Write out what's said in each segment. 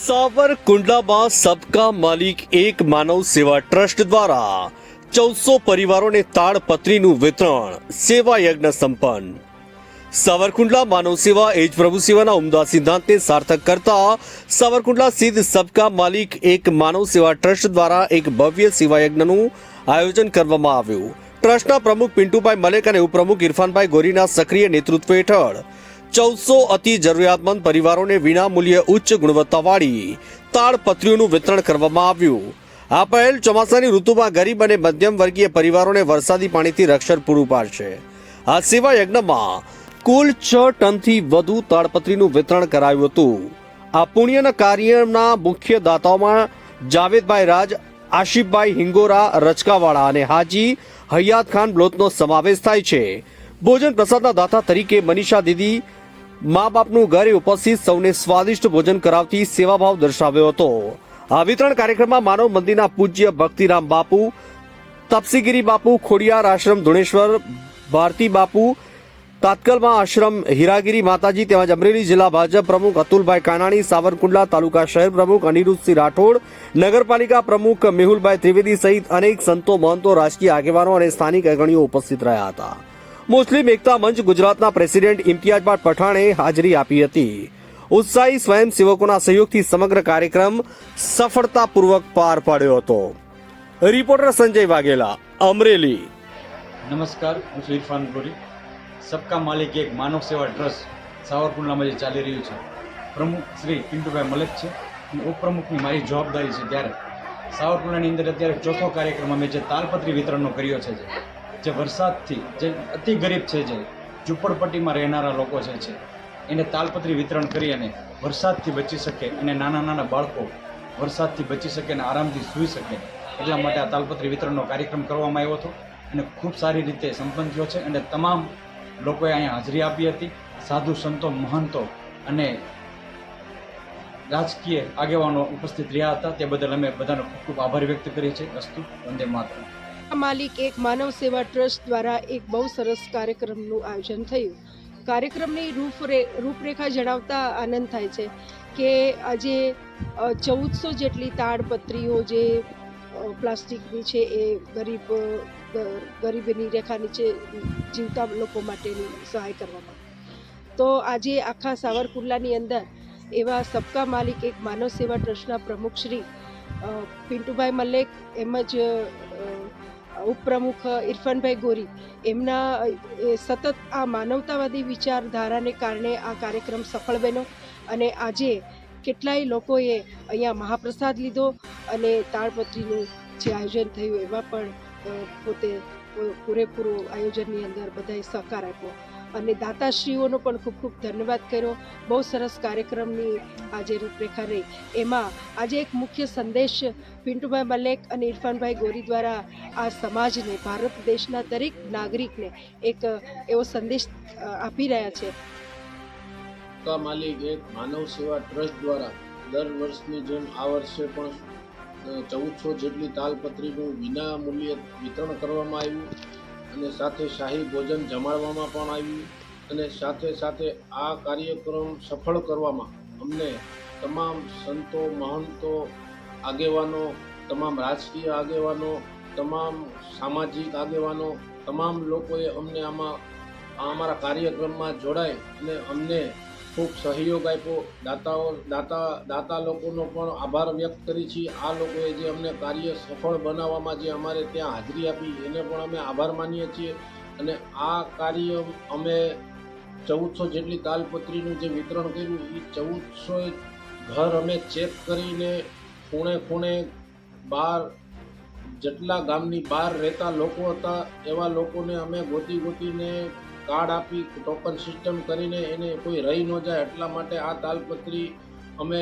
સાવરકુંડલામાં સબકા માલિક એક માનવ સેવા ટ્રસ્ટ દ્વારા ચૌદસો પરિવારોને તાડપત્રીનું વિતરણ સેવા યજ્ઞ સંપન્ન સાવરકુંડલા માનવ સેવા એજ પ્રભુ સેવાના ઉમદા સિદ્ધાંતને સાર્થક કરતા સાવરકુંડલા સિદ્ધ સબકા માલિક એક માનવ સેવા ટ્રસ્ટ દ્વારા એક ભવ્ય સેવા યજ્ઞનું આયોજન કરવામાં આવ્યું ટ્રસ્ટના પ્રમુખ પિન્ટુભાઈ મલેક અને ઉપપ્રમુખ ઇરફાનભાઈ ગોરીના સક્રિય નેતૃત્વ હેઠળ ચૌદસો અતિ જરૂરિયાતમંદ પરિવારોને વિનામૂલ્યે ઉચ્ચ ગુણવત્તાવાળી તાડપત્રીઓનું વિતરણ કરવામાં આવ્યું. આ પહેલ ચોમાસાની ઋતુમાં ગરીબ અને મધ્યમ વર્ગીય પરિવારોને વરસાદી પાણીથી રક્ષણ પૂરું પાડશે. આ સેવા યજ્ઞમાં કુલ છ ટનથી વધુ તાડપત્રીનું વિતરણ કરાયું હતું. આ પુણ્યના કાર્યના મુખ્ય દાતાઓમાં જાવેદભાઈ રાજ, આશિફભાઈ હિંગોરા રચકાવાળા અને હાજી હૈયાત ખાન બ્લોતનો સમાવેશ થાય છે. ભોજન પ્રસાદના દાતા તરીકે મનીષા દીદી મા બાપનું ઘરે ઉપસ્થિત સૌને સ્વાદિષ્ટ ભોજન કરાવતી સેવાભાવ દર્શાવ્યો હતો. આ વિતરણ કાર્યક્રમમાં માનવ મંદિરના પૂજ્ય ભક્તિરામ બાપુ, તપસીગીરી બાપુ, ખોડિયાર આશ્રમ ધુણેશ્વર, ભારતી બાપુ તાત્કલમાં આશ્રમ, હીરાગીરી માતાજી તેમજ અમરેલી જિલ્લા ભાજપ પ્રમુખ અતુલભાઈ કાનાણી, સાવરકુંડલા તાલુકા શહેર પ્રમુખ અનિરુદ્ધસિંહ રાઠોડ, નગરપાલિકા પ્રમુખ મેહુલભાઈ ત્રિવેદી સહિત અનેક સંતો, મહંતો, રાજકીય આગેવાનો અને સ્થાનિક અગ્રણીઓ ઉપસ્થિત રહ્યા હતા. મુસ્લિમ એકતા મંચ ગુજરાતના પ્રેસિડેન્ટ ઇમ્તિયાજબાદ પઠાણે હાજરી આપી હતી. ઉત્સાહી સ્વયંસેવકોના સહયોગથી સમગ્ર કાર્યક્રમ સફળતાપૂર્વક પાર પાડ્યો હતો. રિપોર્ટર સંજય વાઘેલા, અમરેલી. નમસ્કાર, હું છું ઇરફાન ગોરી. સબકા માલિક એક માનવ સેવા ટ્રસ્ટ સાવરકુંડલામાં જે ચાલી રહ્યું છે. પ્રમુખ શ્રી પિન્ટુભાઈ મલક છે અને ઉપપ્રમુખની મારી જવાબદારી છે ત્યારે. સાવરકુંડલાની અંદર અત્યારે ચોથો કાર્યક્રમ અમે જે તાલપત્રી વિતરણનો કર્યો છે જે વરસાદથી જે અતિ ગરીબ છે જે ઝૂંપડપટ્ટીમાં રહેનારા લોકો જે છે, એને તાલપત્રી વિતરણ કરી અને વરસાદથી બચી શકે અને નાના નાના બાળકો વરસાદથી બચી શકે અને આરામથી સૂઈ શકે એટલા માટે આ તાલપત્રી વિતરણનો કાર્યક્રમ કરવામાં આવ્યો હતો અને ખૂબ સારી રીતે સંપન્ન થયો છે અને તમામ લોકોએ અહીંયા હાજરી આપી હતી. સાધુ, સંતો, મહંતો અને રાજકીય આગેવાનો ઉપસ્થિત રહ્યા હતા. તે બદલ અમે બધાનો ખૂબ ખૂબ આભાર વ્યક્ત કરીએ છીએ. અસ્તુ, વંદે માત્ર માલિક એક માનવ સેવા ટ્રસ્ટ દ્વારા એક બહુ સરસ કાર્યક્રમનું આયોજન થયું. કાર્યક્રમની રૂપરે, રૂપરેખા જણાવતા આનંદ થાય છે કે આજે ચૌદસો જેટલી તાડપત્રીઓ જે પ્લાસ્ટિકની છે એ ગરીબ ગરીબની રેખા નીચે જીવતા લોકો માટેની સહાય કરવામાં તો આજે આખા સાવરકુંડલાની અંદર એવા સબકા માલિક એક માનવ સેવા ટ્રસ્ટના પ્રમુખ શ્રી પિન્ટુભાઈ મલેક એમ જ ઉપપ્રમુખ ઇરફાનભાઈ ગોરી એમના સતત આ માનવતાવાદી વિચારધારાને કારણે આ કાર્યક્રમ સફળ બન્યો અને આજે કેટલાય લોકોએ અહીંયા મહાપ્રસાદ લીધો અને તાળપત્રીનું જે આયોજન થયું એમાં પણ પોતે પૂરેપૂરું આયોજનની અંદર બધાએ સહકાર આપ્યો. અને દાતાશ્રીઓનો પણ ખૂબ ખૂબ ધન્યવાદ કર્યો. બહુ સરસ કાર્યક્રમની આજે રૂપરેખા રહી. એમાં આજે એક મુખ્ય સંદેશ પિન્ટુભાઈ મલેક અને ઇરફાનભાઈ ગોરી દ્વારા આ સમાજને, ભારત દેશના દરેક નાગરિકને એક એવો સંદેશ આપી રહ્યા છે. માલિક એક માનવ સેવા ટ્રસ્ટ દ્વારા દર વર્ષની જેમ આ વર્ષે પણ ચૌદસો જેટલી તાલપત્રીનું વિના મૂલ્યે વિતરણ કરવામાં આવ્યું. અને સાથે શાહી ભોજન જમાડવામાં પણ આવ્યું અને સાથે સાથે આ કાર્યક્રમ સફળ કરવામાં અમને તમામ સંતો, મહંતો, આગેવાનો, તમામ રાજકીય આગેવાનો, તમામ સામાજિક આગેવાનો, તમામ લોકોએ અમને આમાં અમારા કાર્યક્રમમાં જોડાય અને અમને ખૂબ સહયોગ આપ્યો. દાતાઓ, દાતા દાતા લોકોનો પણ આભાર વ્યક્ત કરી છીએ આ લોકોએ જે અમને કાર્ય સફળ બનાવવામાં જે અમારે ત્યાં હાજરી આપી, એને પણ અમે આભાર માનીએ છીએ. અને આ કાર્ય અમે ચૌદસો જેટલી તાલપત્રીનું જે વિતરણ કર્યું એ ચૌદસો ઘર અમે ચેક કરીને ખૂણે ખૂણે બહાર જેટલા ગામની બહાર રહેતા લોકો હતા, એવા લોકોને અમે ગોતી ગોતીને કાર્ડ આપી ટોકન સિસ્ટમ કરીને એને કોઈ રહી ન જાય એટલા માટે આ તાલપત્રી અમે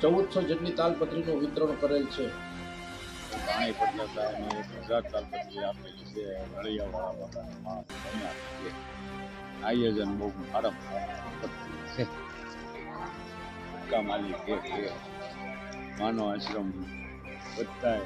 ચૌદસો જેટલી તાલપત્રીનું વિતરણ કરેલ છે. પાણી આયોજન બહુ સારા એક છે આશ્રમ બધાએ